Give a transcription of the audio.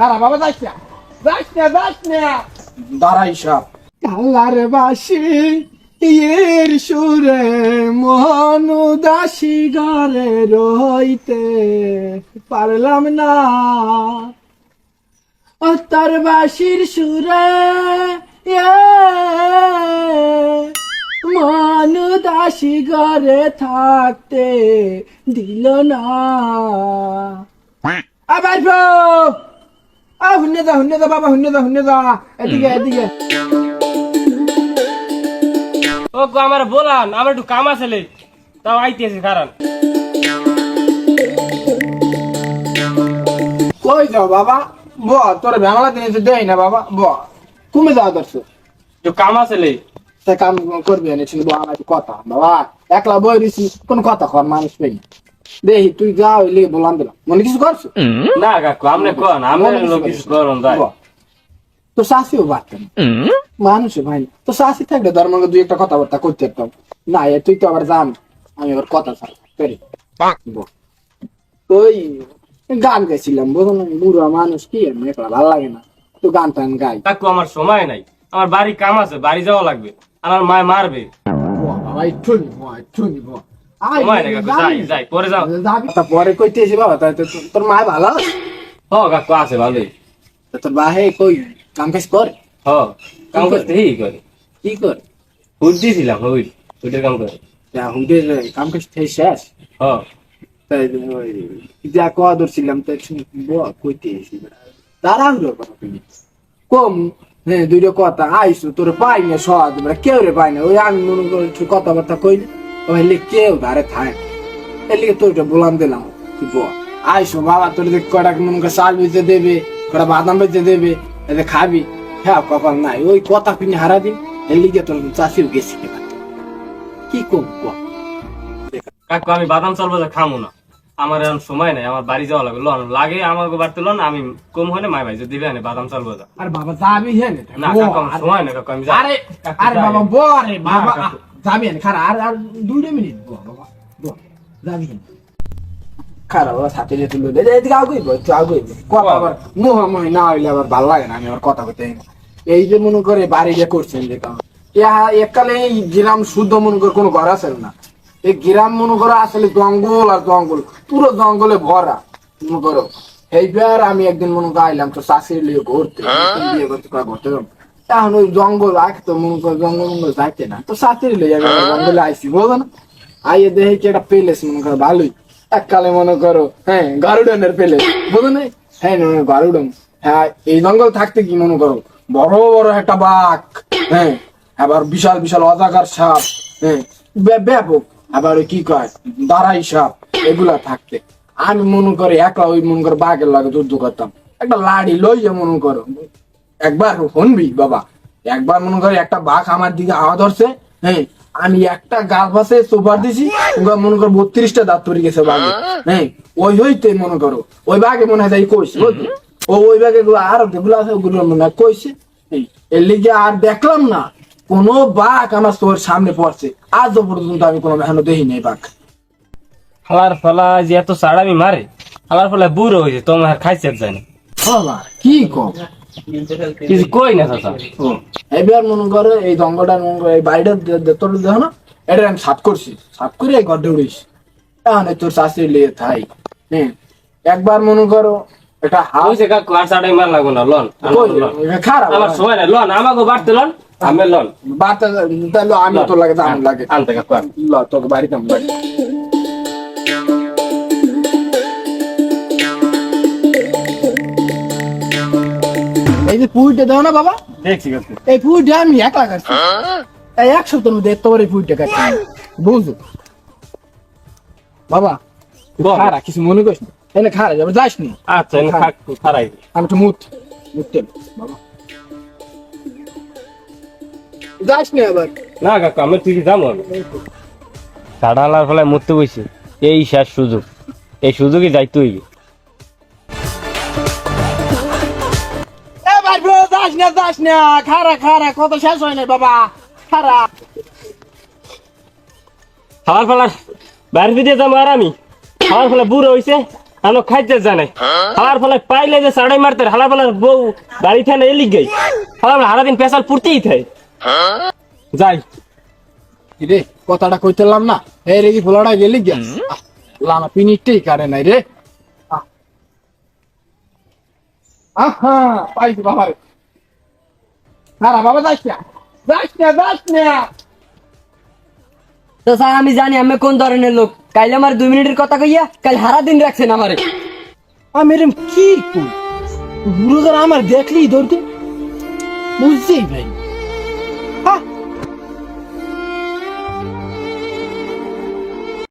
খারা বাবা যাইস না। যাইস না যাইস না। দাঁড়াই সাপ। কালার বাসি ইয়ের সুরে মোহন ঘরে রইতে পারলাম না। তার বাসির সুরে মন উদাসী ঘরে থাকতে দিল না। আবার আ হুন্নে যা হুন্নে যা বাবা হুন্নে যা হুন্নে যা এদিকে। এদিকে ও গো আমার বলান আমার একটু কাম আছে তাও আইতেছি কারণ কই যাও বাবা? ব তোর বাংলা জিনিস দেই না বাবা ব কমে যাওয়া দর্শ একটু কাম আছে লে। সে কাম করবি এনেছিল ব আমার কথা বাবা। একলা বই দিছি কোন কথা কর মানুষ পেয়ে দেহি তুই যা হইলে বলান দিলাম। মনে কিছু করছ? না কাকু আপনি কোন আমি লোক কিছু করুন তাই ব। তো শাশিও পারতেন মানুষ ভাই তো শাশি থাকলে ধর্ম দুই একটা কথাবার্তা করতে পারতাম। না এ তুই তো আবার জান আমি আবার কথা ছাড় করি ব। ওই গান গাইছিলাম বুঝো না বুড়া মানুষ কি এমনি একলা ভালো লাগে না। তো গান টান গাই। কাকু আমার সময় নাই। আমার বাড়ি কাম আছে বাড়ি যাওয়া লাগবে। আমার মায় মারবে। বাবা একটু নিব একটু নিব পরে কইতে বাবা তোর- ভালো? হ কাকু আছে ভালোই। তো তোর বাহে কই কাম কাজ করে? হ কাম করতে হি করে কি করে? হুট দিয়েছিলাম হুট হুটের কাম করে। যা কাম কাজ থেকে শেষ? হ। তাই ওই যা কোয়া ধরছিলাম তাই কইতে কম হ্যাঁ দুইটা কথা আইসো তোর পাই না কেউ রে পাই না। ওই আমি মনে করি কথাবার্তা কইলে। ওই হলে কেউ ধারে থাকে। এর লিগে তোরটা বলাম দিলাম। তুই বুয়া আইসো বাবা তোর দেখ কটা মনে করে চাল বেচে দেবে কটা বাদাম বেচে দেবে এতে খাবি। হ্যাঁ কপাল নাই। ওই কথা পিনে হারা দিন। এর লিগে তোর চাষিও গেছি কি কম কম কাকু আমি বাদাম চাল বাজার খামো না। আমার এখন সময় নাই আমার বাড়ি যাওয়া লাগবে। লন লাগে আমাকে বাড়তে লন আমি কম হলে মাই ভাই দিবে আনে বাদাম চাল বাজার আর বাবা যাবি হ্যাঁ না কাকু সময় নাই কাকু আমি আরে আরে। বাবা বরে বাবা। কাকু। যাবি না খারা আর আর দুইটা মিনিট বো বাবা বো যাবি না খারা বাবা সাথে যে তুলো দে এদিকে আগুই বই তুই আগুই কথা আবার মোহ মোহ না হইলে আবার ভালো লাগে না আমি আবার কথা বলতে এই যে মনে করে বাড়ি যে করছেন যে কাম ইয়া এককালে এই গ্রাম শুদ্ধ মনে করে কোনো ঘর আছে না এই গ্রাম মনে করো আসলে জঙ্গল আর জঙ্গল পুরো জঙ্গলে ভরা মনে করো এইবার আমি একদিন মনে করো আইলাম তো শাশুড়ি লিয়ে ঘুরতে ঘুরতে। এখন ওই জঙ্গল মনে করো জঙ্গল মঙ্গল যাইতে না। তো শাশুড়ি লিয়ে যাবে জঙ্গলে আইসি বোঝো না? আইয়ে দেখে কি একটা পেলেস মনে করো ভালোই। এককালে মনে করো হ্যাঁ গারুডনের পেলেস বোঝো না হ্যাঁ গারুডন। হ্যাঁ এই জঙ্গল থাকতে কি মনে করো? বড় বড় একটা বাঘ হ্যাঁ আবার বিশাল বিশাল অজাগার সাপ হ্যাঁ ব্য- ব্যাপক। আবার কি কয়? দাঁড়াই সাপ এগুলা থাকতে। আমি মনে করি একলা ওই মনে করো বাঘের লাগে যুদ্ধ করতাম। একটা লাড়ি লইয়া মনে করো একবার শুনবি বাবা। একবার মনে করি একটা বাঘ আমার দিকে আওয়া ধরছে হ্যাঁ আমি একটা গাছ বাসে সোফার দিছি মনে করো বত্রিশটা দাঁত পড়ে গেছে বাঘে হ্যাঁ ওই হইতে মনে করো ওই বাঘে মনে হয় কইছে ও ওই বাঘে আর যেগুলো আছে ওগুলো মনে হয় কইছে এর লিগে আর দেখলাম না কোন বাঘ আমার তোর সামনে পড়ছে আজ পর্যন্ত আমি কোনো এখনও দেখি নাই বাঘ। হালার ফলা যে এত সাড়ামি মারে হালার ফলা বুড়ো হয়েছে তোমার খাইছে যায় না। বাবা, কি কম কিছু কই না চাচা। এবার মনে করো এই জঙ্গলটা মনে করো এই বাড়িটা তোর দেখো না এটা আমি করছি। করে এই উড়িস। এখন এই তোর শাশুড়ি লিয়ে থাই। হ্যাঁ একবার মনে করো এটা হাউস কাকু আর সাড়াই মার না লন। খারাপ আমার সময় নাই। লন আমাকে বাড়তে লন আমি লন। তাহলে আমি তোর লাগে দাম লাগে। আনতে। ল তোকে বাড়িতে আমি এই যে পুইটা দাও না বাবা। দেখছি এই পুইটা আমি একলা কাটছি। এই এক সপ্তাহের মধ্যে এত বড় পুইটা কাটছি। বুঝছ বাবা খারা কিছু মনে করিস না। এনে খারা যাবে যাস নি। আচ্ছা এনে খারাই আমি একটু মুত মুততে বাবা। যাস নি আবার। না কাকু আমি তুই যাব সাড়া হালার ফলে মরতে বইছি এই শেষ সুযোগ। এই সুযোগই যাই তুই যাস না যাস না খারা খারা কত শেষ হয় না বাবা খারা হালার ফলার বাইরে দিয়ে যাব আর আমি ফলে বুড়ো হয়েছে আমি খাইতে জানাই হালার ফলে পাইলে যে সাড়াই মারতে হালার ফলে বউ বাড়ি থেকে এলি গই। হালার হারা দিন পেশাল পুড়তেই থাকে। যাই। রে কথাটা কইতেলাম না? এই রে কি ফুলাটা গেলি গিয়া? লানা পিনিটই কারে নাই রে। আহ। আহা পাইছি বাবা রে বাবা না। না না। তো স্যার আমি জানি আমি কোন ধরনের লোক। কাইলে আমার দুই মিনিটের কথা কইয়া কাল হারা দিন রাখছেন আমারে। আমি এরম কি কই? বুড়ো আমার দেখলেই ধরতে ভাই